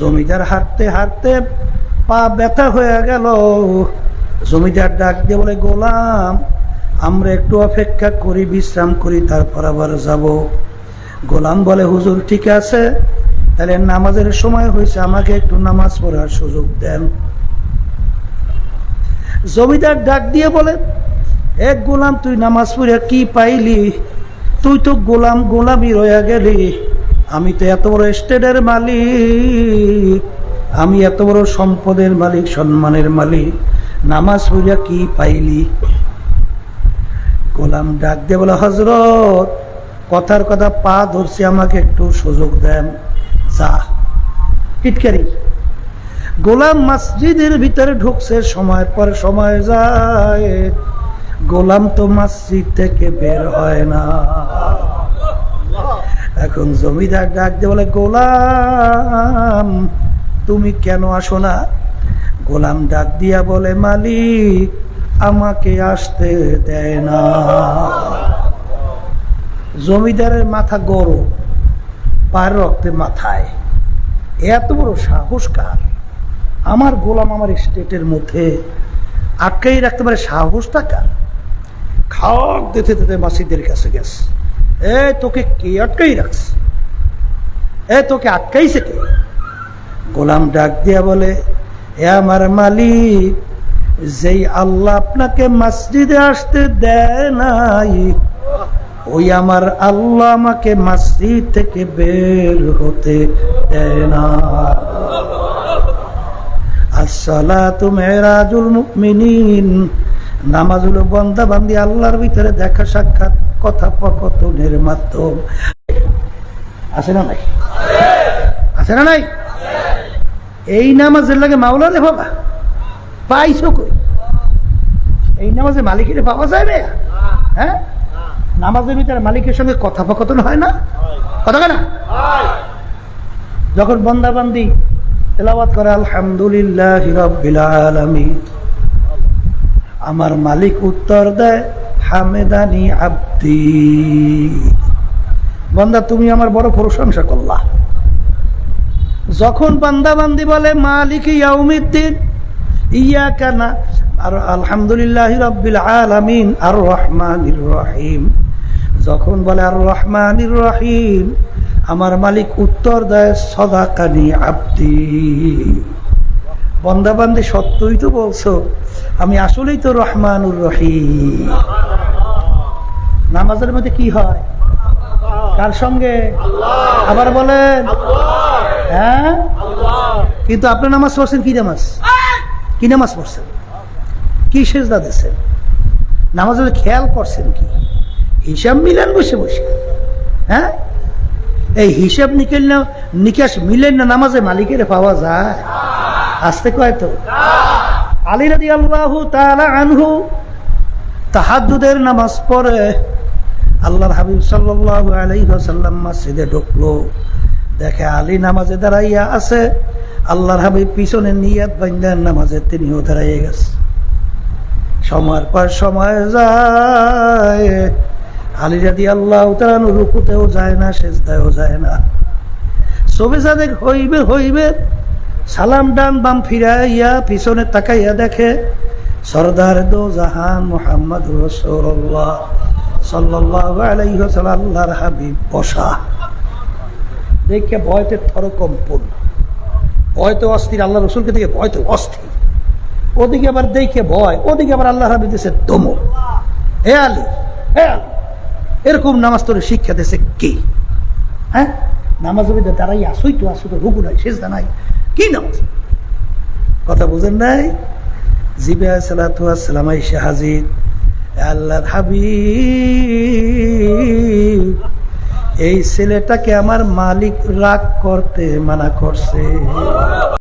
জমিদার হাঁটতে হাঁটতে পা ব্যথা হয়ে গেল। জমিদার ডাক দিয়ে বলে, গোলাম, আমরা একটু অপেক্ষা করি, বিশ্রাম করি, তারপর আবার যাব। গোলাম বলে, হুজুর, ঠিক আছে। তাহলে নামাজের সময় হয়েছে, আমাকে একটু নামাজ পড়ার সুযোগ দেন। জমিদার ডাক দিয়ে বলে এক গোলাম, তুই নামাজ পড়ে কি পাইলি? তুই তো গোলাম গোলামি রয়ে গেলি। আমি তো এত বড় স্টেটের মালিক। আমি এত বড় সম্পদের মালিক, সম্মানের মালিক। নামাজ পড়িয়া কি পাইলি? গোলাম ডাক দিয়ে বলে হজরত কথার কথা পা ধরছি, আমাকে একটু সুযোগ দেন। যা। টিটকারি গোলাম মসজিদের ভিতরে ঢুকছে, সময় পর সময় যায়। গোলাম তো মসজিদ থেকে বের হয় না। এখন জমিদার ডাক দিয়ে বলে, গোলাম, তুমি কেন আসো না? গোলাম ডাক দিয়া বলে, মালিক, আমাকে আসতে দেয় না। জমিদারের মাথা গরম, পায়ের রক্তে মাথায়। এত বড় সাহস কার? আমার গোলাম আমার স্টেটের মধ্যে আটকাই রাখতে পারে, সাহসটা কার? খাওয়াক দিতে দিতে মাসিদের কাছে গেছে। এ তোকে কে আটকাই রাখছে? এ তোকে আটকাইছে কে? গোলাম ডাক দিয়া বলে, এ আমার মালিক, যেই আল্লাহ আপনাকে মসজিদে আসতে দেয় নাই, ওই আমার আল্লাহ আমাকে মসজিদ থেকে বের হতে দেয় না। আসসালাতু মেরাজুল মুমিনিন নামাজ হলো বন্দা বান্দি আল্লাহর ভিতরে দেখা সাক্ষাৎ। কথোপকথনের মাধ্যম। আছে না নাই? আছে না নাই? এই নামাজের লাগে মাওলা রে বাবা। পাইছো কই? এই নামাজে মালিকের পাওয়া যায় রে হ্যাঁ? নামাজের ভিতরে মালিকের সঙ্গে কথোপকথন হয় না? কথা না? যখন বন্দাবান্দি তেলাওয়াত করে, আলহামদুলিল্লাহ আমার মালিক উত্তর দেয় হামেদানি আব্দি। বন্দা, তুমি আমার বড় প্রশংসা করলা। যখন বান্দাবান্দি বলে, মালিক ইয়াউমিদ্দিন ইয়া কানা আর আলহামদুলিল্লাহ রব্বিল আলামিন, আর রহমানির রহিম। যখন বলে, আর রহমানির রহিম, আমার মালিক উত্তর দেয়, সদাকানি আব্দি। বন্দাবান্দি সত্যই তো বলছো, আমি আসলেই তো রহমানুর রহিম। নামাজের মধ্যে কি হয়? কার সঙ্গে? আবার বলেন। হ্যাঁ? কিন্তু আপনি নামাজ পড়ছেন কি নামাজ? কি নামাজ পড়ছেন? কি সেজদা দিচ্ছেন নামাজের খেয়াল করছেন কি? হিসাব মিলেন বসে বসে। হ্যাঁ? এই হিসাব নিকেল না, নিকাশ মিলেন না নামাজে মালিকের পাওয়া যায়। আসতে কয় তো? আলী রাদি আল্লাহ আনহু তাহাদুদের নামাজ পড়ে। আল্লাহর হাবিব সাল্লাহ আলাইসাল্লাম মসজিদে ঢুকলো। দেখে আলী নামাজে দাঁড়াইয়া আছে। আল্লাহর হাবিব পিছনে নিয়াত বান্দার নামাজে তিনিও দাঁড়াইয়ে গেছে। সময়ের পর সময় যায়। আলী রাদি আল্লাহ রুকুতেও যায় না, সেজদায়ও যায় না। সবে সাদেক হইবে হইবে। সালাম ডান বাম ফিরাইয়া পিছনে তাকাইয়া দেখে, সরদার দো জাহান মোহাম্মদ রসুল্লাহ সাল্লাহ আলাইসাল্লাহ আল্লাহর হাবিব বসা। দেখে ভয়তে থরকম্পন ভয়তে অস্থির আল্লাহ রসুলকে দেখে ভয়তে অস্থির। ওদিকে আবার দেখে ভয়, ওদিকে আবার আল্লাহ হাবিব দিছে দম হে আলী, হে এরকম নামাজ তোর শিক্ষা দিয়েছে কে? হ্যাঁ? নামাজ ভিতরে দাঁড়াই আসুই তো আসু তো রুকু নাই শেষ নাই। কি নামাজ? কথা বুঝেন নাই? জিবে সালাতাম আইসা হাজির। আল্লাহ হাবিব এই ছেলেটাকে আমার মালিক রাগ করতে মানা করছে।